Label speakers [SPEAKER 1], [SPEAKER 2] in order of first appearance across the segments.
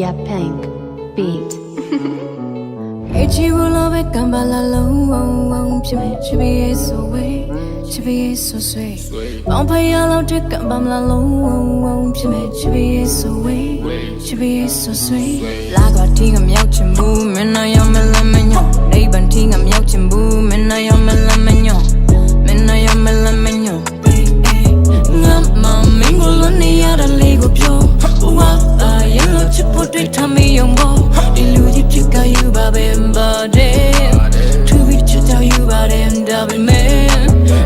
[SPEAKER 1] Yapang beat
[SPEAKER 2] အချီရလာပဲကံပါလာလုံးဝုံဝုံဖြစ်မဲ့ချပီးဆိုဝေးချပီးဆိုဆွေပေါင်ဖရလောက်တဲ့ကံပါမလာလုံးဝုံဝုံဖြစ်မဲ့ချပီးဆိုဝေးချပီးဆိုဆွေလာကတိကမြောက်ချင် တယ်ဒါပေမဲ့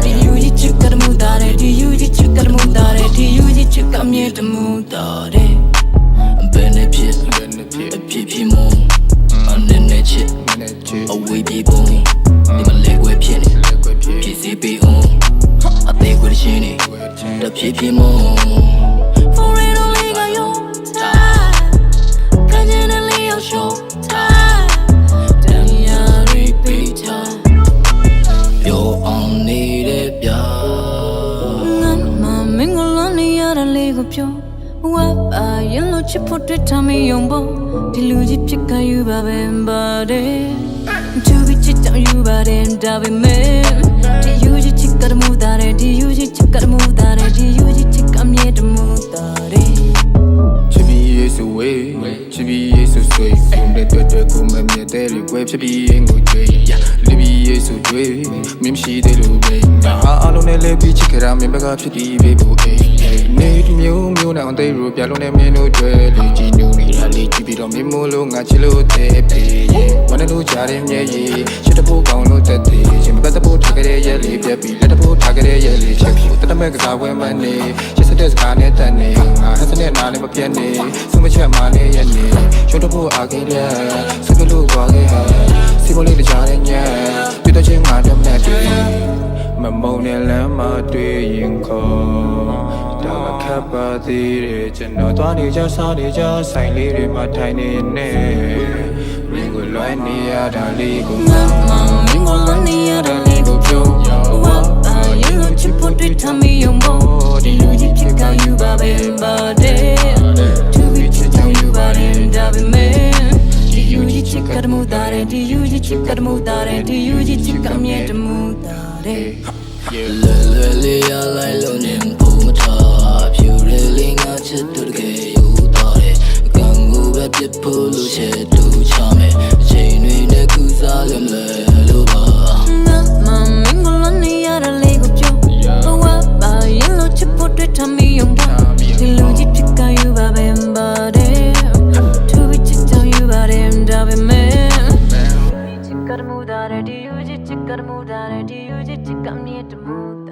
[SPEAKER 2] ဒီလူကြီးချစ်ကတမှုတာတဲ့ဒီလူကြီးချစ်ကတမှုတာတဲ့ဒီလူကြီးချစ်ကမြဲတမှုတာတဲ့ဘယ်နဲ့ဖြစ်ဘယ်နဲ့ဖြစ်အဖြစ်ဖြစ်မို့အနေနဲ့ချစ်အဝေးပြေပုံဒီမှာလေခွဲဖြစ်နေဖြစ်စီပေးအောင်အသေးခွဲရှင်းနေတဖြစ်ဖြစ်မို့ ကိုပြောဝါပါရင်လို့ချစ်ဖို့တွေ့ထားမယုံဖို့ဒီလူကြီးဖြစ်ကယူပါပဲပါတယ်သူပြီးချစ်တောင်ယူပါတယ်ဒါပေမဲ့ဒီယူကြီးချစ်ကတမှုတာတဲ့ဒီယူကြီးချစ်ကတမှုတာတဲ့ဒီယူကြီးချစ်ကမြဲတမှုတာတဲ့
[SPEAKER 3] ချစ်ပြီးရေးဆိုဝေးချစ်ပြီးရေးဆိုဆွေးကိုနဲ့တွေ့တွေ့ကိုမမြတ်တဲ့တွေကွဲဖြစ်ပြီးရင်ကိုတွေ့ရလီပြီးရေးဆိုတွေ့မင်းမရှိသေးလို့ပဲငါအားလုံးနဲ့လဲပြီးချစ်ခဲ့တာမင်းဘက်ကဖြစ်ပြီးပေးဖို့အိမ်နေဒီမျိုးမျိုး နဲ့အသေးရပြလုံးနဲ့မင်းတို့တွေ့လေကြည်နူနေတာလေကြည့်ပြီးတော့မင်းမို့လို့ငါချစ်လို့တဲ့ပြေးဝမ်းလို့ကြားတဲ့မျက်ရည်ချစ်တဲ့ဖို့ကောင်းလို့တက်သေးရှင်ပတ်သက်ဖို့ထားကြတဲ့ရဲ့လေးပြက်ပြီးလက်တဖို့ထားကြတဲ့ရဲ့လေးချက်ပြီးတတမဲ့ကစားပွဲမှနေချစ်စတဲ့စကားနဲ့တက်နေငါဟစနဲ့နားနဲ့မပြတ်နေစုမချက်မှနဲ့ရဲ့နေရုံတဖို့အားခဲ့တဲ့စုကလို့သွားခဲ့ဟာစီမလေးတကြားတဲ့ညံပြတော့ချင်းငါတော့နဲ့တွေ့မမုံနဲ့လမ်းမတွေ့ရင်ခေါ် ဒါကခပ်ပါသေးတယ်ကျွန်တော်သွားနေကြစားနေကြဆိုင်လေးတွေမှာထိုင်နေနေမင်းကိုလွှဲနေရတာလေးကို
[SPEAKER 2] ငါမမင်းကိုလွန်နေရတဲ့လေးကိုပြောဝါပါရင်လို့ချစ်ဖို့တွေ့ထားမယုံဖို့ဒီလူကြီးဖြစ်ကယူပါပဲပါတယ်သူပြီးချစ်ကြောင်ယူပါတယ်ဒါပေမဲ့ဒီလူကြီးချစ်ကတမှုတာတဲ့ဒီလူကြီးချစ်ကတမှုတာတဲ့ဒီလူကြီးချစ်ကမြဲတမှုတာတဲ့
[SPEAKER 4] လွယ်လွယ်လေးရလို လို့ချစ်တူချမယ်အချိန်တွေနဲ့ကူစားလို့လဲလို့ပါ
[SPEAKER 2] ငါမမင်းကိုလွန်နေရတဲ့လေးကိုပြောဝါပါရင်လို့ချစ်ဖို့တွေ့ထားမယုံဖို့ဒီလူကြီးဖြစ်ကယူပါပဲပါတယ်သူပြီးချစ်ကြောင်ယူပါတယ်ဒါပေမဲ့ချစ်ကရမှုဒါရဒီယူချစ်ချစ်ကရမှုဒါရဒီယူချစ်ချစ်ကမြဲတမှု